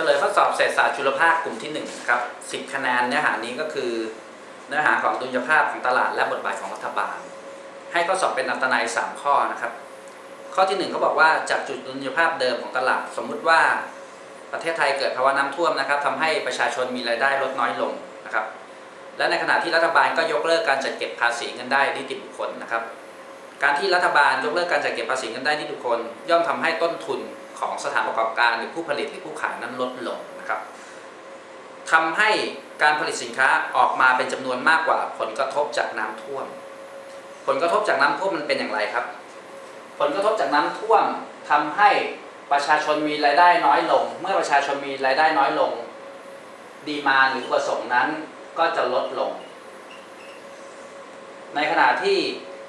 ฉลยข้อสอบเศรษฐศาสตร์จุลภาคกลุ่มที่1ครับ10 คะแนนเนื้อหานี้ก็คือ เนื้อหาของดุลยภาพของตลาดและบทบาทของรัฐบาล ให้ข้อสอบเป็นอัตนัย 3 ข้อนะครับ ข้อที่ 1 เขาบอกว่าจากจุดดุลยภาพเดิมของตลาด สมมุติว่าประเทศไทยเกิดภาวะน้ำท่วมนะครับทำให้ประชาชนมีรายได้ลดน้อยลงนะครับ และในขณะที่รัฐบาลก็ยกเลิกการจัดเก็บภาษีเงินได้นิติบุคคลนะครับ การที่รัฐบาลยกเลิกการจัดเก็บภาษีเงินได้นิติบุคคล ย่อมทำให้ต้นทุน ของสถานประกอบการหรือผู้ผลิตหรือผู้ขายนั้นลดลงนะครับทำให้การผลิตสินค้าออกมาเป็นจำนวนมากกว่าผลกระทบจากน้ำท่วม ผลกระทบจากน้ำท่วมมันเป็นอย่างไรครับ ผลกระทบจากน้ำท่วมทำให้ประชาชนมีรายได้น้อยลง เมื่อประชาชนมีรายได้น้อยลง ดีมาหรือประสงค์นั้นก็จะลดลง ในขณะที่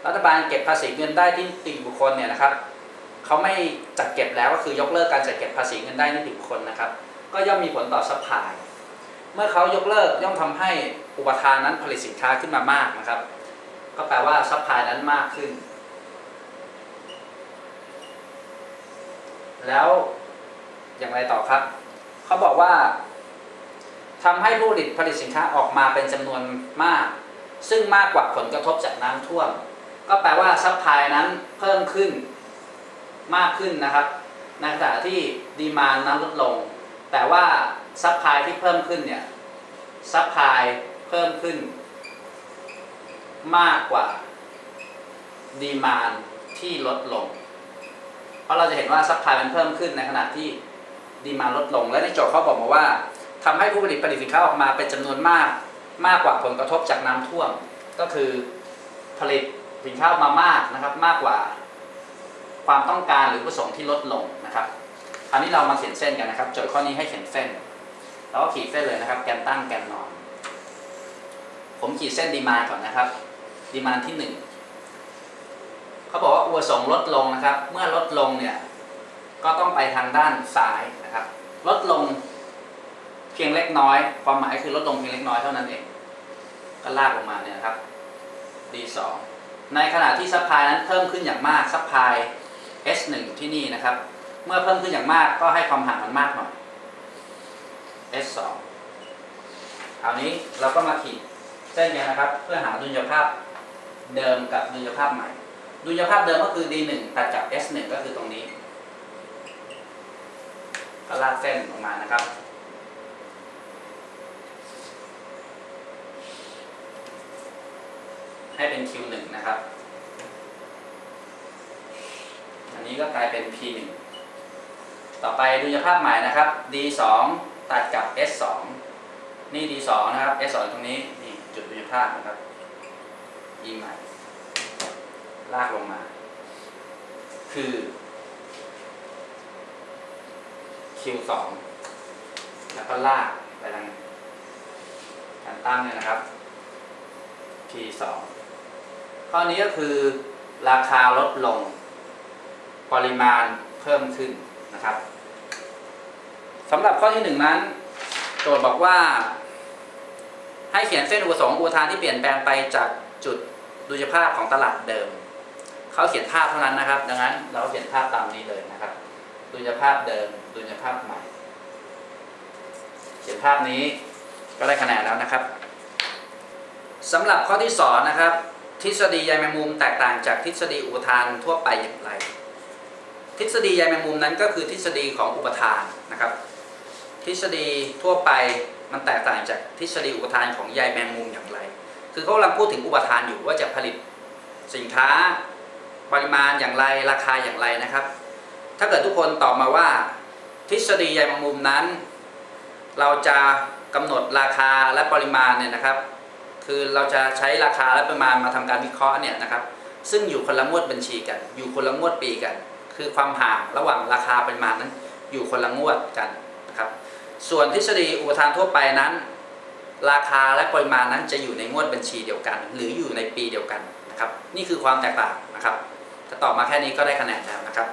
รัฐบาลเก็บภาษีเงินได้ที่นิติบุคคลเนี่ยนะครับ เขาไม่จัดเก็บแล้วก็คือยกเลิกการจัดเก็บภาษีเงินได้นิติบุคคลนะครับ ก็ย่อมมีผลต่อซัพพลายเมื่อเขายกเลิกย่อมทำให้อุปทานนั้นผลิตสินค้าขึ้นมามากนะครับ ก็แปลว่าซัพพลายนั้นมากขึ้น แล้วอย่างไรต่อครับ เขาบอกว่าทำให้ผู้ผลิตผลิตสินค้าออกมาเป็นจำนวนมาก ซึ่งมากกว่าผลกระทบจากน้ำท่วม ก็แปลว่าซัพพลายนั้นเพิ่มขึ้น มากขึ้นนะครับในขณะที่ดีมานนั้นลดลง แต่ว่าซัพพลายที่เพิ่มขึ้นเนี่ยซัพพลายเพิ่มขึ้น มากกว่าดีมานที่ลดลง เพราะเราจะเห็นว่าซัพพลายมันเพิ่มขึ้นในขณะที่ดีมานลดลง และในโจทย์เขาบอกมาว่าทำให้ผู้ผลิตผลิตสินค้าออกมาเป็นจำนวนมากมากกว่าผลกระทบจากน้ำท่วม ก็คือผลิตสินค้ามามากนะครับมากกว่า ความต้องการหรือประสงค์ที่ลดลงนะครับคราวนี้เรามาเขียนเส้นกันนะครับ โจทย์ข้อนี้ให้เขียนเส้นเราก็ขีดเส้นเลยนะครับ แกนตั้งแกนนอน ผมขีดเส้นดีมาก่อนนะครับ ดีมาที่หนึ่งเขาบอกว่าอุปสงค์ลดลงนะครับ เมื่อลดลงเนี่ย ก็ต้องไปทางด้านซ้ายนะครับ ลดลงเพียงเล็กน้อย ความหมายคือลดลงเพียงเล็กน้อยเท่านั้นเอง ก็ลากลงมาเนี่ยครับ D2 ในขณะที่ซัพพลายนั้นเพิ่มขึ้นอย่างมากซัพพลาย S1 อยู่ที่นี่นะครับ เมื่อเพิ่มขึ้นอย่างมากก็ให้ความห่างมันมากหน่อย S2 คราวนี้เราก็มาขีดเส้นกันนะครับ เพื่อหาดุลยภาพเดิมกับดุลยภาพใหม่ ดุลยภาพเดิมก็คือ D1 ตัดกับ S1 ก็คือตรงนี้ ก็ลากเส้นออกมานะครับ ให้เป็น Q1 นะครับ อั นี้ก็กลายเป็น P1 ต่อไปดุลยภาพใหม่นะครับ D2 ตัดกับ S2 นี่ D2 นะครับ S2 ตรงนี้นี่จุดดุลยภาพนะครับ E ใหม่ ลากลงมา คือ Q2 แล้วก็ลากไปทางการตั้งเนี่ยนะครับ P2 ข้อนี้ก็คือราคาลดลง ปริมาณเพิ่มขึ้นนะครับสำหรับข้อที่หนึ่งนั้น โจทย์บอกว่า ให้เขียนเส้นอุปสงค์อุปทานที่เปลี่ยนแปลงไปจากจุดดุลยภาพของตลาดเดิม เขาเขียนภาพเท่านั้นนะครับ ดังนั้นเราเขียนภาพตามนี้เลยนะครับ ดุลยภาพเดิม ดุลยภาพใหม่ เขียนภาพนี้ก็ได้คะแนนแล้วนะครับสำหรับข้อที่สองนะครับ ทฤษฎีใยแมงมุมแตกต่างจากทฤษฎีอุปทานทั่วไปอย่างไร ทฤษฎีใยแมงมุมนั้นก็คือทฤษฎีของอุปทานนะครับ ทฤษฎีทั่วไปมันแตกต่างจากทฤษฎีอุปทานของใยแมงมุมอย่างไร คือเขากำลังพูดถึงอุปทานอยู่ว่าจะผลิตสินค้าปริมาณอย่างไรราคาอย่างไรนะครับ ถ้าเกิดทุกคนตอบมาว่า ทฤษฎีใยแมงมุมนั้น เราจะกำหนดราคาและปริมาณเนี่ยนะครับ คือเราจะใช้ราคาและปริมาณมาทำการวิเคราะห์เนี่ยนะครับ ซึ่งอยู่คนละงวดบัญชีกัน อยู่คนละงวดปีกัน คือความห่างระหว่างราคาปริมาณนั้น อยู่คนละงวดกันนะครับ ส่วนทฤษฎีอุปทานทั่วไปนั้น ราคาและปริมาณนั้นจะอยู่ในงวดบัญชีเดียวกัน หรืออยู่ในปีเดียวกันนะครับ นี่คือความแตกต่างนะครับถ้าตอบมาแค่นี้ก็ได้คะแนนแล้วนะครับ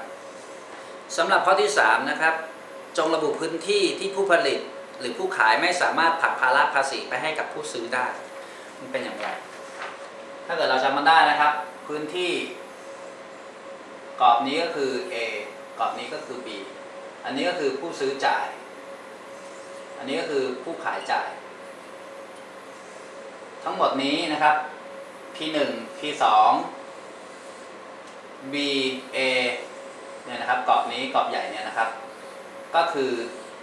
สำหรับข้อที่3นะครับจงระบุพื้นที่ที่ผู้ผลิตหรือผู้ขายไม่สามารถผลักภาระภาษีไปให้กับผู้ซื้อได้ มันเป็นอย่างไร ถ้าเกิดเราจำมันได้นะครับ พื้นที่ กรอบนี้ก็คือ A กรอบนี้ก็คือ B อันนี้ก็คือผู้ซื้อจ่าย อันนี้ก็คือผู้ขายจ่าย ทั้งหมดนี้นะครับ P1 P2 B A เนี่ยนะครับกรอบนี้กรอบใหญ่เนี่ยนะครับ ก็คือ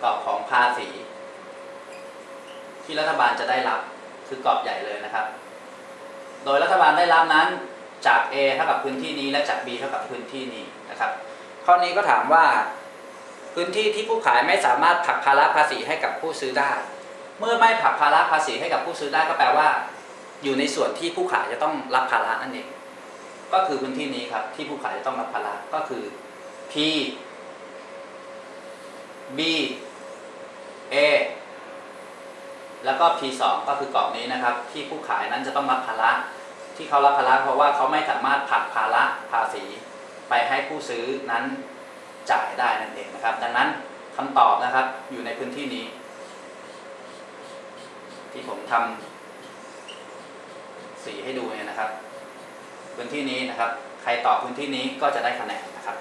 กรอบของภาษี ที่รัฐบาลจะได้รับคือกรอบใหญ่เลยนะครับ โดยรัฐบาลได้รับนั้น จาก A เท่ากับพื้นที่นี้และจาก B เท่ากับพื้นที่นี้นะครับ ข้อนี้ก็ถามว่า พื้นที่ที่ผู้ขายไม่สามารถผลักภาระภาษีให้กับผู้ซื้อได้ เมื่อไม่ผลักภาระภาษีให้กับผู้ซื้อได้ก็แปลว่า อยู่ในส่วนที่ผู้ขายจะต้องรับภาระนั่นเอง ก็คือพื้นที่นี้ครับที่ผู้ขายจะต้องรับภาระก็คือ P B A แล้วก็ P2 ก็คือกรอบนี้นะครับ ที่ผู้ขายนั้นจะต้องรับภาระ ที่เขารับภาระเพราะว่าเขาไม่สามารถผลักภาระภาษีไปให้ผู้ซื้อนั้นจ่ายได้นั่นเองนะครับ ดังนั้นคำตอบนะครับอยู่ในพื้นที่นี้ ที่ผมทำสีให้ดูเนี่ยนะครับ พื้นที่นี้นะครับ ใครตอบพื้นที่นี้ก็จะได้คะแนนนะครับ